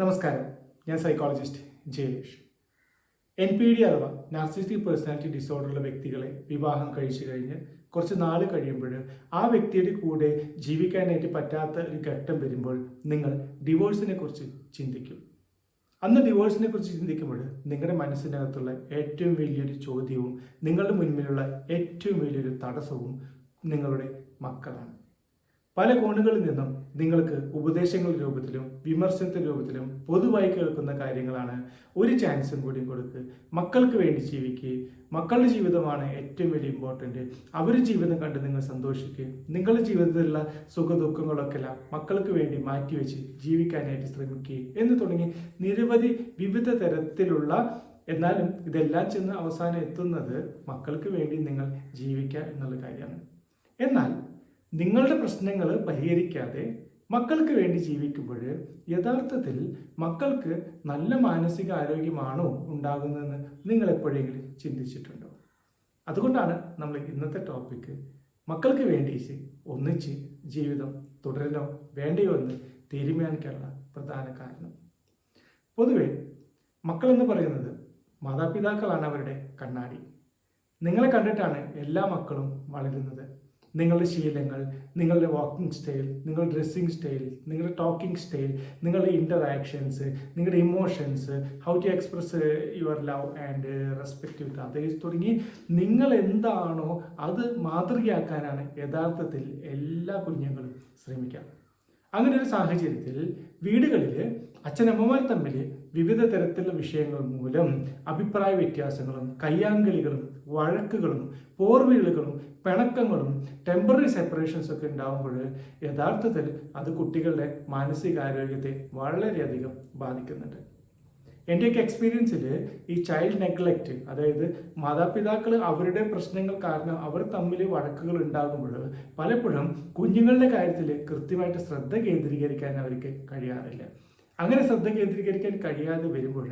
നമസ്കാരം. ഞാൻ psychologist Jayalesh N P D അഥവാ നാർസിസ്റ്റിക് പേഴ്സണാലിറ്റി ഡിസോർഡറുള്ള വ്യക്തികളെ വിവാഹം കഴിച്ചു കഴിഞ്ഞ് കുറച്ച് നാൾ കഴിയുമ്പോൾ ആ വ്യക്തിയുടെ കൂടെ ജീവിക്കാനായിട്ട് പറ്റാത്ത ഒരു ഘട്ടം വരുമ്പോൾ നിങ്ങൾ ഡിവോഴ്സിനെ കുറിച്ച് ചിന്തിക്കും. അന്ന് ഡിവോഴ്സിനെ കുറിച്ച് ചിന്തിക്കുമ്പോൾ നിങ്ങളുടെ മനസ്സിനകത്തുള്ള ഏറ്റവും വലിയൊരു ചോദ്യവും നിങ്ങളുടെ മുന്നിലുള്ള ഏറ്റവും വലിയൊരു തടസ്സവും നിങ്ങളുടെ മക്കളാണ്. പല കോണുകളിൽ നിന്നും നിങ്ങൾക്ക് ഉപദേശങ്ങളുടെ രൂപത്തിലും വിമർശനത്തിന്റെ രൂപത്തിലും പൊതുവായി കേൾക്കുന്ന കാര്യങ്ങളാണ് ഒരു ചാൻസും കൂടി കൊടുക്ക്. മക്കൾക്ക് വേണ്ടി ജീവിക്കുക മക്കളുടെ ജീവിതമാണ് ഏറ്റവും വലിയ ഇമ്പോർട്ടന്റ് അവരുടെ ജീവിതം കണ്ട് നിങ്ങൾ സന്തോഷിക്കുക നിങ്ങളുടെ ജീവിതത്തിലുള്ള സുഖ ദുഃഖങ്ങളൊക്കെല്ലാം മക്കൾക്ക് വേണ്ടി മാറ്റിവെച്ച് ജീവിക്കാനായിട്ട് ശ്രമിക്കുക എന്ന് തുടങ്ങി നിരവധി വിവിധ തരത്തിലുള്ള എന്നാലും ഇതെല്ലാം ചെന്ന് അവസാനം എത്തുന്നത് മക്കൾക്ക് വേണ്ടി നിങ്ങൾ ജീവിക്കുക എന്നുള്ള കാര്യമാണ്. എന്നാൽ നിങ്ങളുടെ പ്രശ്നങ്ങൾ പരിഹരിക്കാതെ മക്കൾക്ക് വേണ്ടി ജീവിക്കുമ്പോൾ യഥാർത്ഥത്തിൽ മക്കൾക്ക് നല്ല മാനസിക ആരോഗ്യമാണോ ഉണ്ടാകുന്നതെന്ന് നിങ്ങൾ എപ്പോഴെങ്കിലും ചിന്തിച്ചിട്ടുണ്ടോ? അതുകൊണ്ടാണ് നമ്മൾ ഇന്നത്തെ ടോപ്പിക്ക് മക്കൾക്ക് വേണ്ടി ഒന്നിച്ച് ജീവിതം തുടരണോ വേണ്ടയോ എന്ന് തീരുമാനിക്കാനുള്ള പ്രധാന കാരണം. പൊതുവെ മക്കളെന്ന് പറയുന്നത് മാതാപിതാക്കളാണ് അവരുടെ കണ്ണാടി. നിങ്ങളെ കണ്ടിട്ടാണ് എല്ലാ മക്കളും വളരുന്നത്. നിങ്ങളുടെ ശീലങ്ങൾ നിങ്ങളുടെ വാക്കിംഗ് സ്റ്റൈൽ നിങ്ങളുടെ ഡ്രസ്സിങ് സ്റ്റൈൽ നിങ്ങളുടെ ടോക്കിംഗ് സ്റ്റൈൽ നിങ്ങളുടെ ഇന്ററാക്ഷൻസ് നിങ്ങളുടെ emotions how to express your love and respect with others തുടങ്ങി. നിങ്ങൾ എന്താണോ അത് മാതൃകയാക്കാനാണ് യഥാർത്ഥത്തിൽ എല്ലാ കുഞ്ഞുങ്ങളും ശ്രമിക്കുക. അങ്ങനെ ഒരു സാഹചര്യത്തിൽ വീടുകളിൽ അച്ഛനമ്മമാർ തമ്മിൽ വിവിധ തരത്തിലുള്ള വിഷയങ്ങൾ മൂലം അഭിപ്രായ വ്യത്യാസങ്ങളും കയ്യാങ്കളികളും വഴക്കുകളും പോർവീളുകളും പിണക്കങ്ങളും ടെമ്പററി സെപ്പറേഷൻസ് ഒക്കെ ഉണ്ടാകുമ്പോൾ യഥാർത്ഥത്തിൽ അത് കുട്ടികളുടെ മാനസികാരോഗ്യത്തെ വളരെയധികം ബാധിക്കുന്നുണ്ട്. എന്റെയൊക്കെ എക്സ്പീരിയൻസിൽ ഈ ചൈൽഡ് നെഗ്ലക്റ്റ് അതായത് മാതാപിതാക്കൾ അവരുടെ പ്രശ്നങ്ങൾ കാരണം അവർ തമ്മിൽ വഴക്കുകൾ ഉണ്ടാകുമ്പോൾ പലപ്പോഴും കുഞ്ഞുങ്ങളുടെ കാര്യത്തിൽ കൃത്യമായിട്ട് ശ്രദ്ധ കേന്ദ്രീകരിക്കാൻ അവർക്ക് കഴിയാറില്ല. അങ്ങനെ ശ്രദ്ധ കേന്ദ്രീകരിക്കാൻ കഴിയാതെ വരുമ്പോൾ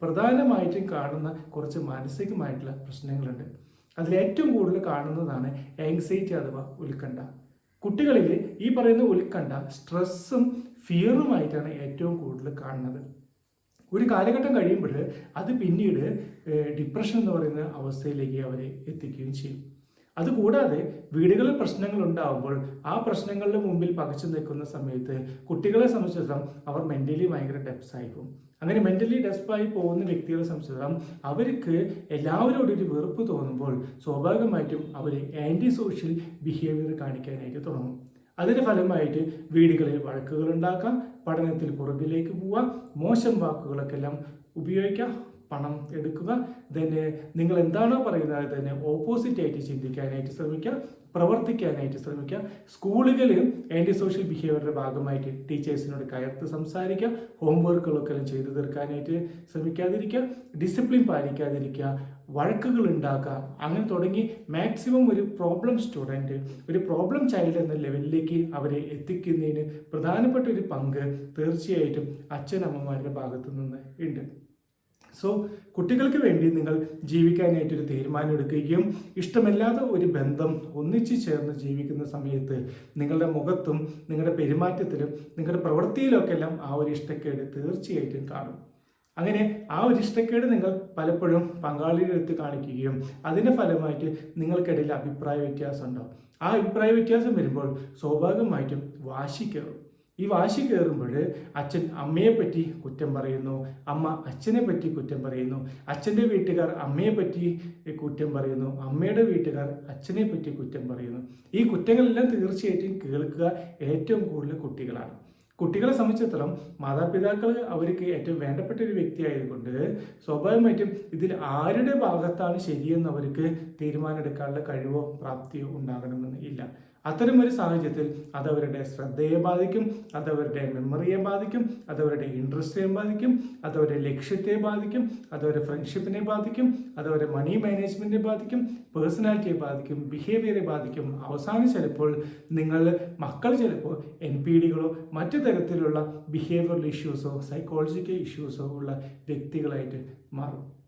പ്രധാനമായിട്ടും കാണുന്ന കുറച്ച് മാനസികമായിട്ടുള്ള പ്രശ്നങ്ങളുണ്ട്. അതിൽ ഏറ്റവും കൂടുതൽ കാണുന്നതാണ് ആങ്സൈറ്റി അഥവാ ഉത്കണ്ഠ. കുട്ടികളിൽ ഈ പറയുന്ന ഉത്കണ്ഠ സ്ട്രെസ്സും ഫിയറുമായിട്ടാണ് ഏറ്റവും കൂടുതൽ കാണുന്നത്. ഒരു കാലഘട്ടം കഴിയുമ്പോൾ അത് പിന്നീട് ഡിപ്രഷൻ എന്ന് പറയുന്ന അവസ്ഥയിലേക്ക് അവരെ എത്തിക്കുകയും ചെയ്യും. അതുകൂടാതെ വീടുകളിൽ പ്രശ്നങ്ങൾ ഉണ്ടാകുമ്പോൾ ആ പ്രശ്നങ്ങളുടെ മുമ്പിൽ പകച്ചു നിൽക്കുന്ന സമയത്ത് കുട്ടികളെ സംബന്ധിച്ചിടത്തോളം അവർ മെന്റലി ഭയങ്കര ഡെപ്സ് ആയിപ്പോകും അങ്ങനെ മെന്റലി ഡെസ്പായി പോകുന്ന വ്യക്തികളെ സംബന്ധിച്ചിടത്തോളം അവർക്ക് എല്ലാവരോടും ഒരു വെറുപ്പ് തോന്നുമ്പോൾ സ്വാഭാവികമായിട്ടും അവർ ആന്റി സോഷ്യൽ ബിഹേവിയർ കാണിക്കാനായിട്ട് തുടങ്ങും. അതിന്റെ ഫലമായിട്ട് വീടുകളിൽ വഴക്കുകൾ ഉണ്ടാക്കാം പഠനത്തിൽ പുറകിലേക്ക് പോവാം മോശം വാക്കുകളൊക്കെ എല്ലാം ഉപയോഗിക്കാം പണം എടുക്കുക. തന്നെ നിങ്ങൾ എന്താണോ പറയുന്നത് തന്നെ ഓപ്പോസിറ്റ് ആയിട്ട് ചിന്തിക്കാനായിട്ട് ശ്രമിക്കുക പ്രവർത്തിക്കാനായിട്ട് ശ്രമിക്കുക സ്കൂളുകളിൽ ആന്റി സോഷ്യൽ ബിഹേവിയറിന്റെ ഭാഗമായിട്ട് ടീച്ചേഴ്സിനോട് കയർത്ത് സംസാരിക്കുക ഹോംവർക്കുകളൊക്കെ ചെയ്തു തീർക്കാനായിട്ട് ശ്രമിക്കാതിരിക്കുക ഡിസിപ്ലിൻ പാലിക്കാതിരിക്കുക വഴക്കുകൾ ഉണ്ടാക്കുക. അങ്ങനെ തുടങ്ങി മാക്സിമം ഒരു പ്രോബ്ലം സ്റ്റുഡന്റ് ഒരു പ്രോബ്ലം ചൈൽഡ് എന്ന ലെവലിലേക്ക് അവരെ എത്തിക്കുന്നതിന് പ്രധാനപ്പെട്ട ഒരു പങ്ക് തീർച്ചയായിട്ടും അച്ഛനമ്മമാരുടെ ഭാഗത്തു നിന്ന് ഉണ്ട്. സോ കുട്ടികൾക്ക് വേണ്ടി നിങ്ങൾ ജീവിക്കാനായിട്ടൊരു തീരുമാനം എടുക്കുകയും ഇഷ്ടമില്ലാത്ത ഒരു ബന്ധം ഒന്നിച്ചു ചേർന്ന് ജീവിക്കുന്ന സമയത്ത് നിങ്ങളുടെ മുഖത്തും നിങ്ങളുടെ പെരുമാറ്റത്തിലും നിങ്ങളുടെ പ്രവൃത്തിയിലൊക്കെ എല്ലാം ആ ഒരു ഇഷ്ടക്കേട് തീർച്ചയായിട്ടും കാണും. അങ്ങനെ ആ ഒരു ഇഷ്ടക്കേട് നിങ്ങൾ പലപ്പോഴും പങ്കാളിയുടെ അടുത്ത് കാണിക്കുകയും അതിന്റെ ഫലമായിട്ട് നിങ്ങൾക്കിടയിൽ അഭിപ്രായ വ്യത്യാസം ഉണ്ടാവും. ആ അഭിപ്രായ വ്യത്യാസം വരുമ്പോൾ സ്വാഭാവികമായിട്ടും വാശി കയറും. ഈ വാശി കയറുമ്പോൾ അച്ഛൻ അമ്മയെ പറ്റി കുറ്റം പറയുന്നു അമ്മ അച്ഛനെ പറ്റി കുറ്റം പറയുന്നു അച്ഛന്റെ വീട്ടുകാർ അമ്മയെ പറ്റി കുറ്റം പറയുന്നു അമ്മയുടെ വീട്ടുകാർ അച്ഛനെ പറ്റി കുറ്റം പറയുന്നു. ഈ കുറ്റങ്ങളെല്ലാം തീർച്ചയായിട്ടും കേൾക്കുക ഏറ്റവും കൂടുതൽ കുട്ടികളാണ്. കുട്ടികളെ സംബന്ധിച്ചിടത്തോളം മാതാപിതാക്കൾ അവർക്ക് ഏറ്റവും വേണ്ടപ്പെട്ട ഒരു വ്യക്തിയായതുകൊണ്ട് സ്വാഭാവികമായിട്ടും ഇതിൽ ആരുടെ ഭാഗത്താണ് ശരിയെന്ന് അവർക്ക് തീരുമാനമെടുക്കാനുള്ള കഴിവോ പ്രാപ്തിയോ ഉണ്ടാകണമെന്ന് ഇല്ല. അത്തരം ഒരു സാഹചര്യത്തിൽ അതവരുടെ ശ്രദ്ധയെ ബാധിക്കും അതവരുടെ മെമ്മറിയെ ബാധിക്കും അതവരുടെ ഇൻട്രസ്റ്റിനെ ബാധിക്കും അതവരുടെ ലക്ഷ്യത്തെ ബാധിക്കും അതവരുടെ ഫ്രണ്ട്ഷിപ്പിനെ ബാധിക്കും അതവരുടെ മണി മാനേജ്മെന്റിനെ ബാധിക്കും പേഴ്സണാലിറ്റിയെ ബാധിക്കും ബിഹേവിയറെ ബാധിക്കും. അവസാനം ചിലപ്പോൾ നിങ്ങൾ മക്കൾ ചിലപ്പോൾ എൻ പി ഡികളോ മറ്റു തരത്തിലുള്ള ബിഹേവിയറൽ ഇഷ്യൂസോ സൈക്കോളജിക്കൽ ഇഷ്യൂസോ ഉള്ള വ്യക്തികളായിട്ട് മാറും.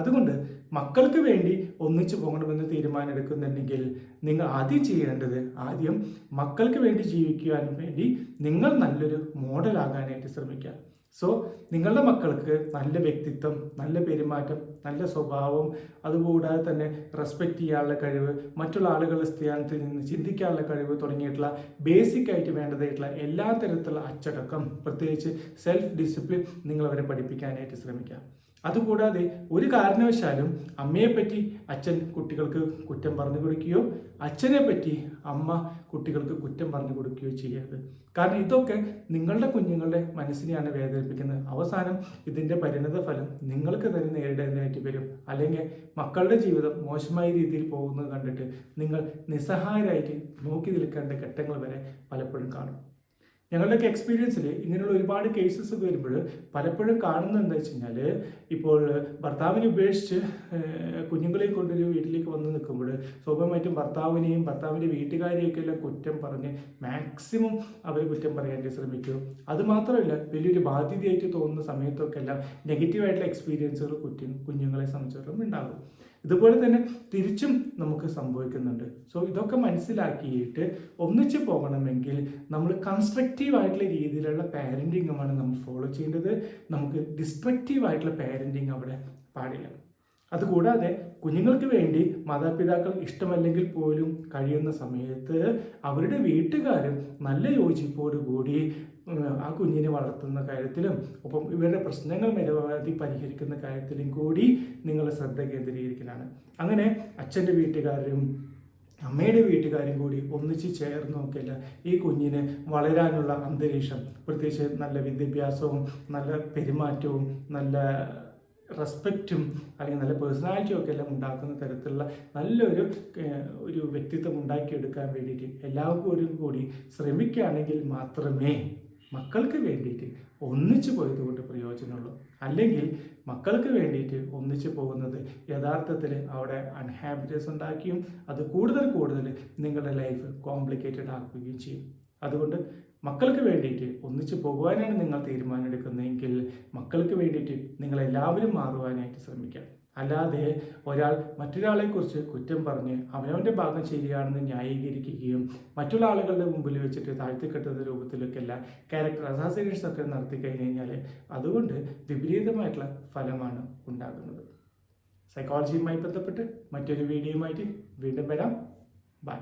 അതുകൊണ്ട് മക്കൾക്ക് വേണ്ടി ഒന്നിച്ചു പോകണമെന്ന് തീരുമാനം എടുക്കുന്നുണ്ടെങ്കിൽ നിങ്ങൾ ആദ്യം ചെയ്യേണ്ടത് ആദ്യം മക്കൾക്ക് വേണ്ടി ജീവിക്കുവാൻ വേണ്ടി നിങ്ങൾ നല്ലൊരു മോഡലാകാനായിട്ട് ശ്രമിക്കുക. സോ നിങ്ങളുടെ മക്കൾക്ക് നല്ല വ്യക്തിത്വം നല്ല പെരുമാറ്റം നല്ല സ്വഭാവം അതുകൂടാതെ തന്നെ റെസ്പെക്റ്റ് ചെയ്യാനുള്ള കഴിവ് മറ്റുള്ള ആളുകളുടെ സ്ഥാനത്ത് നിന്ന് ചിന്തിക്കാനുള്ള കഴിവ് തുടങ്ങിയിട്ടുള്ള ബേസിക് ആയിട്ട് വേണ്ടതായിട്ടുള്ള എല്ലാ തരത്തിലുള്ള അച്ചടക്കം പ്രത്യേകിച്ച് സെൽഫ് ഡിസിപ്ലിൻ നിങ്ങൾ അവരെ പഠിപ്പിക്കാനായിട്ട് ശ്രമിക്കുക. അതുകൂടാതെ ഒരു കാരണവശാലും അമ്മയെപ്പറ്റി അച്ഛൻ കുട്ടികൾക്ക് കുറ്റം പറഞ്ഞു കൊടുക്കുകയോ അച്ഛനെ പറ്റി അമ്മ കുട്ടികൾക്ക് കുറ്റം പറഞ്ഞു കൊടുക്കുകയോ ചെയ്യരുത്. കാരണം ഇതൊക്കെ നിങ്ങളുടെ കുഞ്ഞുങ്ങളുടെ മനസ്സിനെയാണ് വേദനിപ്പിക്കുന്നത്. അവസാനം ഇതിന്റെ പരിണത ഫലം നിങ്ങൾക്ക് തന്നെ നേരിടേണ്ടതായിട്ട് വരും. അല്ലെങ്കിൽ മക്കളുടെ ജീവിതം മോശമായ രീതിയിൽ പോകുന്നത് കണ്ടിട്ട് നിങ്ങൾ നിസ്സഹായരായിട്ട് നോക്കി നിൽക്കേണ്ട ഘട്ടങ്ങൾ വരെ പലപ്പോഴും കാണും. ഞങ്ങളുടെയൊക്കെ എക്സ്പീരിയൻസിൽ ഇങ്ങനെയുള്ള ഒരുപാട് കേസസ് ഒക്കെ വരുമ്പോൾ പലപ്പോഴും കാണുന്നത് എന്താ വെച്ച് കഴിഞ്ഞാൽ ഇപ്പോൾ ഭർത്താവിനെ ഉപേക്ഷിച്ച് കുഞ്ഞുങ്ങളെ കൊണ്ടൊരു വീട്ടിലേക്ക് വന്ന് നിൽക്കുമ്പോൾ സ്വാഭാവികമായിട്ടും ഭർത്താവിനെയും ഭർത്താവിന്റെ വീട്ടുകാരെയൊക്കെ എല്ലാം കുറ്റം പറഞ്ഞ് മാക്സിമം അവർ കുറ്റം പറയാൻ ശ്രമിക്കും. അതുമാത്രമല്ല വലിയൊരു ബാധ്യതയായിട്ട് തോന്നുന്ന സമയത്തൊക്കെ എല്ലാം നെഗറ്റീവായിട്ടുള്ള എക്സ്പീരിയൻസുകൾ കുറ്റം കുഞ്ഞുങ്ങളെ സംബന്ധിച്ചിടത്തോളം ഉണ്ടാകും. ഇതുപോലെ തന്നെ തിരിച്ചും നമുക്ക് സംഭവിക്കുന്നുണ്ട്. സോ ഇതൊക്കെ മനസ്സിലാക്കിയിട്ട് ഒന്നിച്ച് പോകണമെങ്കിൽ നമ്മൾ കൺസ്ട്രക്റ്റീവ് ആയിട്ടുള്ള രീതിയിലുള്ള പാരന്റിങ്ങുമാണ് നമ്മൾ ഫോളോ ചെയ്യേണ്ടത്. നമുക്ക് ഡിസ്ട്രക്റ്റീവ് ആയിട്ടുള്ള പാരന്റിങ് അവിടെ പാടില്ല. അതുകൂടാതെ കുഞ്ഞുങ്ങൾക്ക് വേണ്ടി മാതാപിതാക്കൾ ഇഷ്ടമല്ലെങ്കിൽ പോലും കഴിയുന്ന സമയത്ത് അവരുടെ വീട്ടുകാരും നല്ല യോജിപ്പോടുകൂടി ആ കുഞ്ഞിനെ വളർത്തുന്ന കാര്യത്തിലും ഒപ്പം ഇവരുടെ പ്രശ്നങ്ങൾ നിരവധി പരിഹരിക്കുന്ന കാര്യത്തിലും കൂടി നിങ്ങൾ ശ്രദ്ധ കേന്ദ്രീകരിക്കലാണ്. അങ്ങനെ അച്ഛന്റെ വീട്ടുകാരും അമ്മയുടെ വീട്ടുകാരും കൂടി ഒന്നിച്ച് ചേർന്ന് നോക്കില്ല ഈ കുഞ്ഞിന് വളരാനുള്ള അന്തരീക്ഷം പ്രത്യേകിച്ച് നല്ല വിദ്യാഭ്യാസവും നല്ല പെരുമാറ്റവും നല്ല റെസ്പെക്റ്റും അല്ലെങ്കിൽ നല്ല പേഴ്സണാലിറ്റിയും ഒക്കെ എല്ലാം ഉണ്ടാക്കുന്ന തരത്തിലുള്ള നല്ലൊരു ഒരു വ്യക്തിത്വം ഉണ്ടാക്കിയെടുക്കാൻ വേണ്ടിയിട്ട് എല്ലാവർക്കും ഒരു കൂടി ശ്രമിക്കുകയാണെങ്കിൽ മാത്രമേ മക്കൾക്ക് വേണ്ടിയിട്ട് ഒന്നിച്ചു പോയത് കൊണ്ട് പ്രയോജനമുള്ളൂ. അല്ലെങ്കിൽ മക്കൾക്ക് വേണ്ടിയിട്ട് ഒന്നിച്ചു പോകുന്നത് യഥാർത്ഥത്തിൽ അവിടെ അൺഹാപ്പിനെസ് ഉണ്ടാക്കിയും അത് കൂടുതൽ കൂടുതൽ നിങ്ങളുടെ ലൈഫ് കോംപ്ലിക്കേറ്റഡ് ആക്കുകയും ചെയ്യും. അതുകൊണ്ട് മക്കൾക്ക് വേണ്ടിയിട്ട് ഒന്നിച്ച് പോകുവാനാണ് നിങ്ങൾ തീരുമാനമെടുക്കുന്നതെങ്കിൽ മക്കൾക്ക് വേണ്ടിയിട്ട് നിങ്ങൾ എല്ലാവരും മാറുവാനായിട്ട് ശ്രമിക്കാം. അല്ലാതെ ഒരാൾ മറ്റൊരാളെക്കുറിച്ച് കുറ്റം പറഞ്ഞ് അവനവന്റെ ഭാഗം ശരിയാണെന്ന് ന്യായീകരിക്കുകയും മറ്റുള്ള ആളുകളുടെ മുമ്പിൽ വെച്ചിട്ട് താഴ്ത്തിക്കെട്ടുന്ന രൂപത്തിലൊക്കെ അല്ല ക്യാരക്ടർ അസാസിനേഷൻസ് ഒക്കെ നടത്തി കഴിഞ്ഞ് കഴിഞ്ഞാൽ അതുകൊണ്ട് വിപരീതമായിട്ടുള്ള ഫലമാണ് ഉണ്ടാകുന്നത്. സൈക്കോളജിയുമായി ബന്ധപ്പെട്ട് മറ്റൊരു വീഡിയോയുമായിട്ട് വീണ്ടും വരാം. ബൈ